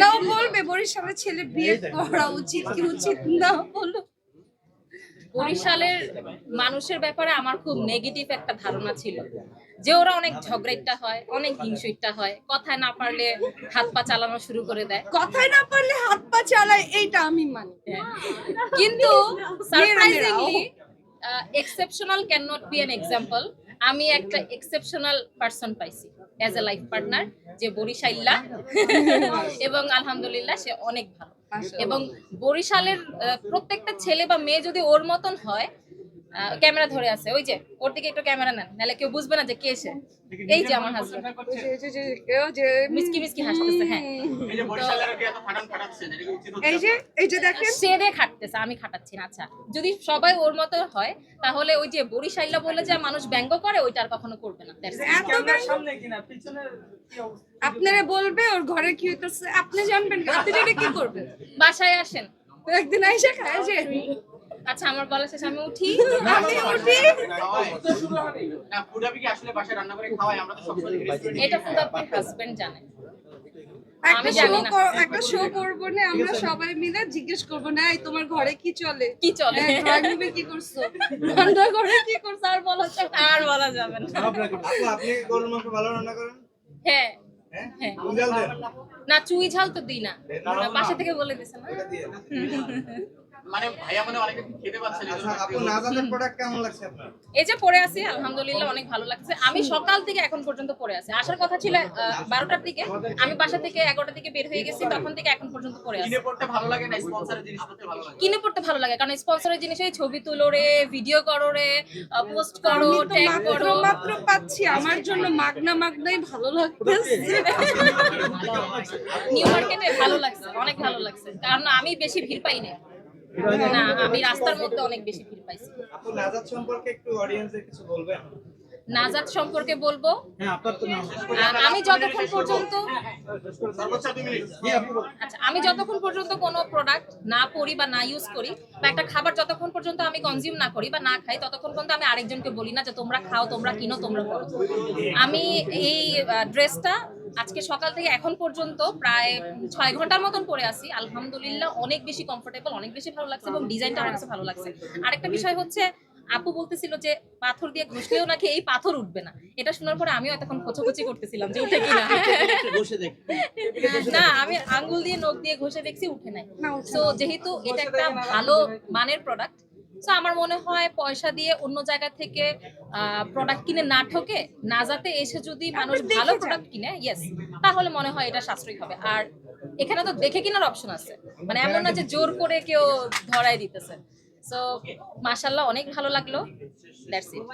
না বলবে বরিশালের ছেলে বিয়ে করা উচিত কি উচিত না বলো। বরিশালের মানুষের ব্যাপারে আমার খুব নেগেটিভ একটা ধারণা ছিল। যে ওরা অনেক ঝগড়াইটা হয় অনেক হিংসুইটা হয় কথায় না পারলে হাত পা চালানো শুরু করে দেয়। কথায় না পারলে হাত পা চালায় এইটা আমি মানি। কিন্তু surprisingly exceptional can not be an example আমি একটা এক্সেপশনাল পার্সন পাইছি। অ্যাজ এ লাইফ পার্টনার যে বরিশাইল্লা এবং আলহামদুলিল্লাহ সে অনেক ভালো। এবং বরিশালের প্রত্যেকটা ছেলে বা মেয়ে যদি ওর মতন হয় ক্যামেরা ধরে আছে। ওই যে ওর দিকে একটু ক্যামেরা নেন নাহলে কেউ বুঝবে না যে কে সে। এই যে আমার হাজবেন্ড যে- যে- যে- মিসকি মিসকি হাসতেছে হ্যাঁ। এই যে এই যে দেখেন। সে দিয়ে খাটতেছে আমি খাটাচ্ছি না আচ্ছা। যদি সবাই ওর মতো হয় তাহলে ওই যে বরিশাইলা বলে যে মানুষ ব্যঙ্গ করে ওইটা আর কখনো করবে না। আপনারা বলবে ওর ঘরে কি হইতেছে? আপনি জানবেন আপনি কি করবেন বাসায় আসেন। একদিন আইসা খায় যে। আচ্ছা আমার বলা শেষ আমি উঠি আমি উঠি না ফুডাবি কি আসলে বাসায় রান্না করে খাওয়ায় আমরা তো সবসময় এটা শুধু আপনার হাজবেন্ড জানে একটা শো একটা শো করব না আমরা সবাই মিলে জিজ্ঞেস করব না এই তোমার ঘরে কি চলে কি চলে হ্যাঁ, কি করছ রান্না কি করছ আর বলা যাবে আর বলা যাবে না আপনি গরুর মাংস ভালো রান্না করেন হ্যাঁ হ্যাঁ হ্যাঁ না চুই ঝাল তো দিই না বাসা থেকে বলে দিছে না মানে ভাইয়া মানে অনেকে খেতে পাচ্ছে আচ্ছা আপু নাজাদের প্রোডাক্ট কেমন লাগছে আপনার? এই যে পড়ে আছি আলহামদুলিল্লাহ অনেক ভালো লাগছে। আমি সকাল থেকে এখন পর্যন্ত পড়ে আছি। আসার কথা ছিল বারোটার দিকে। আমি বাসা থেকে এগারোটার দিকে বের হয়ে গেছি তখন থেকে এখন পর্যন্ত পড়ে আছি। কিনে পড়তে ভালো লাগে না? স্পন্সরের জিনিস পড়তে ভালো লাগে? কিনে পড়তে ভালো লাগে কারণ স্পন্সরের জিনিসে ছবি তুলো রে ভিডিও করো রে পোস্ট করো ট্যাগ মাত্র করো। মাত্র পাচ্ছি আমার জন্য মাগনা মাগনাই ভালো লাগতেছে। নিউ মার্কেটে ভালো লাগছে অনেক ভালো লাগছে। কারণ আমি বেশি ভিড় পাই না না আমি রাস্তার মধ্যে অনেক বেশি ভিড় পাইছি। আপু নাজাদ সম্পর্কে একটু অডিয়েন্সদের কিছু বলবেন? নাজাত সম্পর্কে বলব? হ্যাঁ আমি যতক্ষণ পর্যন্ত আচ্ছা আমি যতক্ষণ পর্যন্ত কোনো প্রোডাক্ট না পরি বা না ইউজ করি বা একটা খাবার যতক্ষণ পর্যন্ত আমি কনজিউম না করি বা না খাই ততক্ষণ পর্যন্ত আমি আরেকজনকে বলি না যে তোমরা খাও তোমরা কিনো তোমরা করো। আমি এই ড্রেসটা আজকে সকাল থেকে এখন পর্যন্ত প্রায় ছয় ঘণ্টার মতন পরে আসি আলহামদুলিল্লাহ অনেক বেশি কমফোর্টেবল অনেক বেশি ভালো লাগছে এবং ডিজাইনটা আমার কাছে ভালো লাগছে। আরেকটা বিষয় হচ্ছে আপু বলতেছিল যে পাথর দিয়ে ঘষলেও নাকি এই পাথর উঠবে না। এটা শোনার পরে আমিও এতক্ষণ খোঁচাখুচি করতেছিলাম যে উঠে কিনা। বসে না আমি আঙ্গুল দিয়ে নখ দিয়ে ঘষে দেখছি উঠে নাই। তো যেহেতু এটা একটা ভালো মানের প্রোডাক্ট তো আমার মনে হয় পয়সা দিয়ে অন্য জায়গা থেকে প্রোডাক্ট কিনে না ঠকে না যাতে এসে যদি মানুষ ভালো প্রোডাক্ট কিনে ইয়েস তাহলে মনে হয় এটা সাশ্রয়ী হবে। আর এখানে তো দেখে কেনার অপশন আছে। মানে এমন না যে জোর করে কেউ ধরাই দিতেছে। সো মাশাল্লাহ অনেক ভালো লাগল। That's it